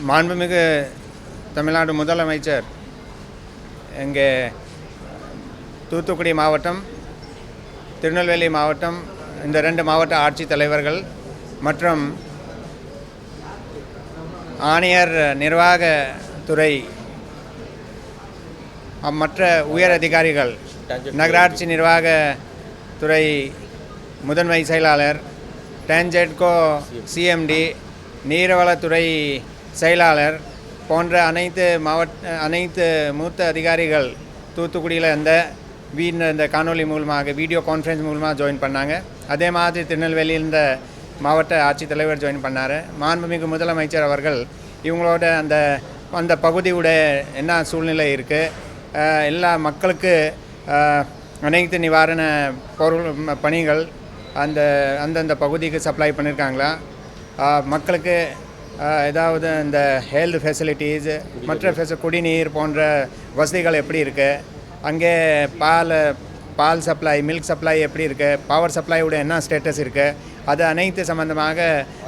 மாண்புமிகு தமிழ்நாடு முதலமைச்சர் இங்கே தூத்துக்குடி மாவட்டம் திருநெல்வேலி மாவட்டம் இந்த ரெண்டு மாவட்ட ஆட்சித் தலைவர்கள் மற்றும் ஆணையர் நிர்வாகத்துறை துறை மற்ற உயர் அதிகாரிகள் நகராட்சி நிர்வாக துறை முதன்மை செயலாளர் டான்ஜெட்கோ சிஎம்டி நீர்வளத்துறை செயலாளர் போன்ற அனைத்து மாவட்ட அனைத்து மூத்த அதிகாரிகள் தூத்துக்குடியில் இந்த வீண் இந்த காணொளி மூலமாக வீடியோ கான்ஃபரன்ஸ் மூலமாக ஜாயின் பண்ணாங்க. அதே மாதிரி திருநெல்வேலியில் இந்த மாவட்ட ஆட்சித்தலைவர் ஜாயின் பண்ணார். மாண்புமிகு முதலமைச்சர் அவர்கள் இவங்களோட அந்த அந்த பகுதியோட என்ன சூழ்நிலை இருக்குது எல்லா மக்களுக்கு அனைத்து நிவாரண பொருள் பணிகள் அந்த அந்தந்த பகுதிக்கு சப்ளை பண்ணியிருக்காங்களா மக்களுக்கு ஏதாவது இந்த ஹெல்த் ஃபெசிலிட்டிஸ் மற்ற ஃபெசி குடிநீர் போன்ற வசதிகள் எப்படி இருக்குது அங்கே பால் பால் சப்ளை மில்க் சப்ளை எப்படி இருக்குது பவர் சப்ளையோட என்ன ஸ்டேட்டஸ் இருக்குது அது அனைத்து சம்பந்தமாக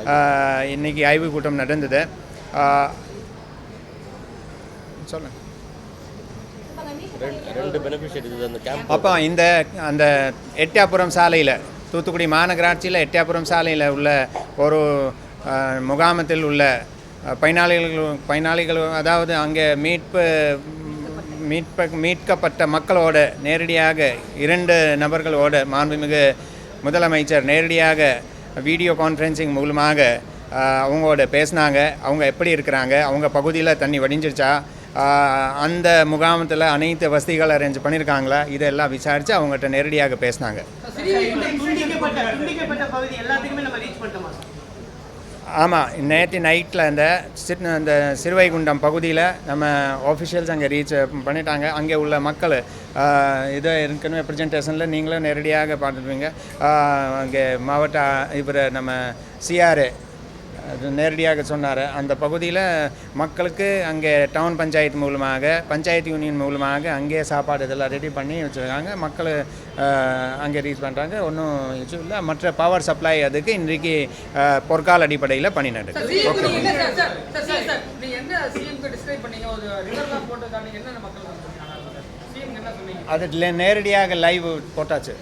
அஹ், இன்னைக்கு ஆய்வு கூட்டம் நடந்தது. அஹ், சொல்லுங்க. ரெண்டு ரெண்டு பெனிஃபிஷரிஸ் அந்த கேம்ப் அப்போ இந்த அந்த எட்டியாபுரம் சாலையில் தூத்துக்குடி மாநகராட்சியில் எட்டியாபுரம் சாலையில் உள்ள ஒரு முகாமத்தில் உள்ள பயனாளிகளும் பயனாளிகள் பயனாளிகள் அதாவது அங்கே மீட்பு மீட்ப மீட்கப்பட்ட மக்களோட நேரடியாக இரண்டு நபர்களோட மாண்புமிகு முதலமைச்சர் நேரடியாக வீடியோ கான்ஃபரன்சிங் மூலமாக அவங்களோட பேசினாங்க. அவங்க எப்படி இருக்கிறாங்க? அவங்க பகுதியில் தண்ணி வடிஞ்சிருச்சா? அந்த முகாமத்தில் அனைத்து வசதிகள் அரேஞ்ச் பண்ணியிருக்காங்களா இதெல்லாம் விசாரித்து அவங்ககிட்ட நேரடியாக பேசினாங்க. ஆமாம் நேற்று நைட்டில் அந்த சிற் அந்த சிறுவைகுண்டம் பகுதியில் நம்ம ஆஃபிஷியல்ஸ் அங்கே ரீச் பண்ணிட்டாங்க. அங்கே உள்ள மக்கள் இதை இது ஏற்கனவே ப்ரெசன்டேஷனில் நீங்களும் நேரடியாக பார்த்துருப்பீங்க. அங்கே மாவட்ட இவர் நம்ம சிஆர்ஏ நேரடியாக சொன்னார். அந்த பகுதியில் மக்களுக்கு அங்கே டவுன் பஞ்சாயத்து மூலமாக பஞ்சாயத்து யூனியன் மூலமாக அங்கேயே சாப்பாடு இதெல்லாம் ரெடி பண்ணி வச்சுருக்காங்க. மக்கள் அங்கே ரீச் பண்ணுறாங்க ஒன்றும் இஷ்யூ இல்லை. மற்ற பவர் சப்ளை அதுக்கு இன்றைக்கி பொற்கால அடிப்படையில் பண்ணி நடக்குது. சிஎம் அதில் நேரடியாக லைவ் போட்டாச்சு.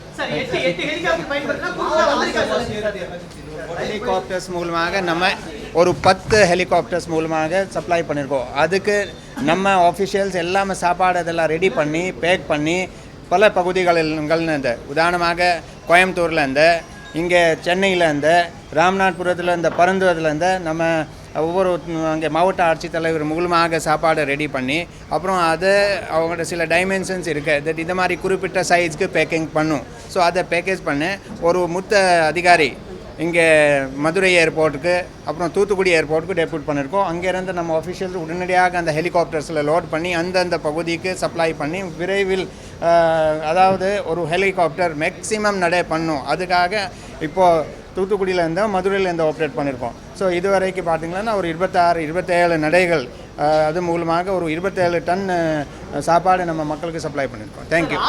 ஹெலிகாப்டர்ஸ் மூலமாக நம்ம ஒரு பத்து ஹெலிகாப்டர்ஸ் மூலமாக சப்ளை பண்ணியிருக்கோம் அதுக்கு நம்ம ஆஃபிஷியல்ஸ் எல்லாமே சாப்பாடு அதெல்லாம் ரெடி பண்ணி பேக் பண்ணி பல பகுதிகளில் இந்த உதாரணமாக கோயம்புத்தூரில் இருந்து இங்கே சென்னையில் இருந்து ராம்நாத்புரத்தில் இந்த பரந்துவதில் இருந்து நம்ம ஒவ்வொரு அங்கே மாவட்ட ஆட்சித்தலைவர் மூலமாக சாப்பாடை ரெடி பண்ணி அப்புறம் அதை அவங்களோட சில டைமென்ஷன்ஸ் இருக்குது தட் இந்த மாதிரி குறிப்பிட்ட சைஸ்க்கு பேக்கிங் பண்ணும். ஸோ அதை பேக்கேஜ் பண்ணி. ஒரு மூத்த அதிகாரி இங்கே மதுரை ஏர்போர்ட்டுக்கு அப்புறம் தூத்துக்குடி ஏர்போர்ட்டுக்கு டெப்யூட் பண்ணியிருக்கோம் அங்கேருந்து நம்ம ஆஃபீஷியல்ஸ் உடனடியாக அந்த ஹெலிகாப்டர்ஸில் லோட் பண்ணி அந்தந்த பகுதிக்கு சப்ளை பண்ணி விரைவில் அதாவது ஒரு ஹெலிகாப்டர் மேக்ஸிமம் நடை பண்ணும். அதுக்காக இப்போது தூத்துக்குடியில் மதுரையிலேருந்து ஆப்ரேட் பண்ணியிருக்கோம் ஸோ இதுவரைக்கும் பார்த்தீங்கன்னா ஒரு இருபத்தாறு இருபத்தேழு நடைகள் அது மூலமாக ஒரு இருபத்தேழு டன் சாப்பாடு நம்ம மக்களுக்கு சப்ளை பண்ணியிருக்கோம் தேங்க்யூ